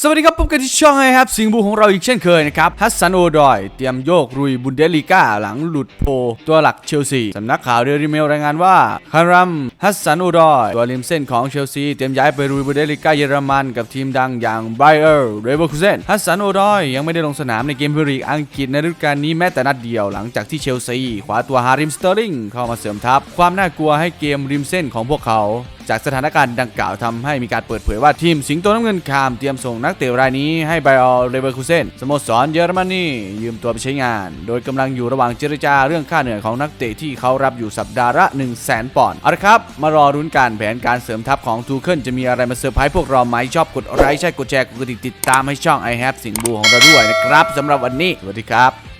สวัสดีครับพบกันที่ช่องไอครับ สิงห์บูของเราอีกเช่นเคยนะครับ ฮัสซันโอดอย เตรียมโยกรุยบุนเดลีกาหลังหลุดโพ ตัวหลักเชลซี สำนักข่าวเดลิเมลรายงานว่าคารัม ฮัสซันโอดอย ตัวริมเส้นของเชลซี เตรียมย้ายไปรุยบุนเดลีกาเยอรมันกับทีมดังอย่างไบเออร์เรเวอร์คูเซนฮัสซันโอดอย ยังไม่ได้ลงสนามในเกมพรีลีกอังกฤษในฤดูกาลนี้แม้แต่นัดเดียวหลังจากที่เชลซีคว้าตัวฮาริมสเตอร์ลิงเข้ามาเสริมทัพความน่ากลัวให้เกมริมเส้นของพวกเขาจากสถานการณ์ดังกล่าวทำให้มีการเปิดเผยว่าทีมสิงโตน้ำเงินคามเตรียมส่งนักเตะรายนี้ให้ไบออลเลเวอร์คูเซนสโมสรเยอรมนียืมตัวไปใช้งาน โดยกำลังอยู่ระหว่างเจรจาเรื่องค่าเหนื่อยของนักเตะที่เขารับอยู่สัปดาห์ละ1 0 0 0 0แสนปอนด์เอาละครับ มารอรุ้นการแผนการเสริมทัพของทูเคิลจะมีอะไรมาเซอร์ไพรส์พวกเราไหมชอบกดไลค์ใช่กดแชร์กดกระดิ่งติดตามให้ช่อง i have สิงห์บูของเราด้วยนะครับสำหรับวันนี้สวัสดีครับ